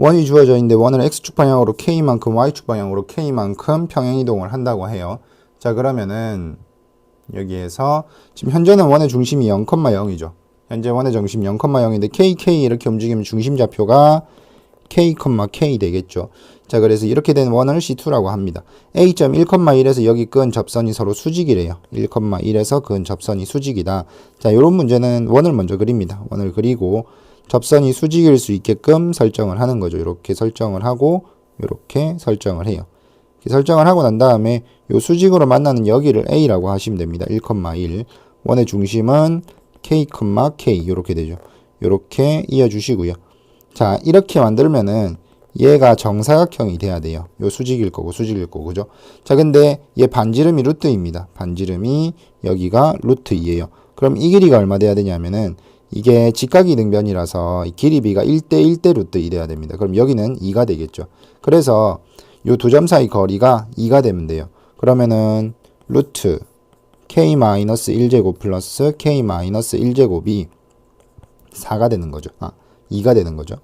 원이 주어져 있는데 원을 x축 방향으로 k만큼 y축 방향으로 k만큼 평행 이동을 한다고 해요. 자 그러면은 여기에서 지금 현재는 원의 중심이 0,0이죠. 현재 원의 중심 0,0인데 kk 이렇게 움직이면 중심 좌표가 k, k 되겠죠. 자 그래서 이렇게 된 원을 C2라고 합니다. A점 1,1에서 여기 끈 접선이 서로 수직이래요. 1,1에서 근 접선이 수직이다. 자 이런 문제는 원을 먼저 그립니다. 원을 그리고 접선이 수직일 수 있게끔 설정을 하는 거죠. 이렇게 설정을 하고 이렇게 설정을 해요. 이렇게 설정을 하고 난 다음에 요 수직으로 만나는 여기를 A라고 하시면 됩니다. 1,1 원의 중심은 K, K 이렇게 되죠. 이렇게 이어주시고요. 자 이렇게 만들면은 얘가 정사각형이 돼야 돼요. 요 수직일 거고 수직일 거고 그죠? 자 근데 얘 반지름이 루트입니다. 반지름이 여기가 루트 2예요. 그럼 이 길이가 얼마 돼야 되냐면은 이게 직각이 등변이라서 이 길이 비가 1대 1대 루트 2 돼야 됩니다. 그럼 여기는 2가 되겠죠. 그래서 요두점 사이 거리가 2가 되면 돼요. 그러면은 루트 k-1제곱 플러스 k-1제곱이 4가 되는 거죠. 아, 2가 되는 거죠.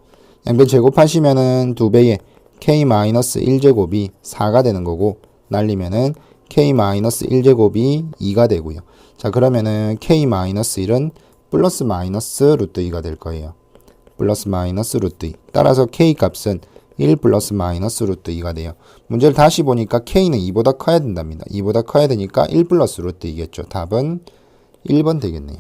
양변 제곱하시면은 두 배의 k-1제곱이 4가 되는 거고 날리면은 k-1제곱이 2가 되고요. 자, 그러면은 k-1은 플러스 마이너스 루트 2가 될 거예요. 플러스 마이너스 루트 2. 따라서 k 값은 1 플러스 마이너스 루트 2가 돼요. 문제를 다시 보니까 k는 2보다 커야 된답니다. 2보다 커야 되니까 1 플러스 루트 2겠죠. 답은 1번 되겠네요.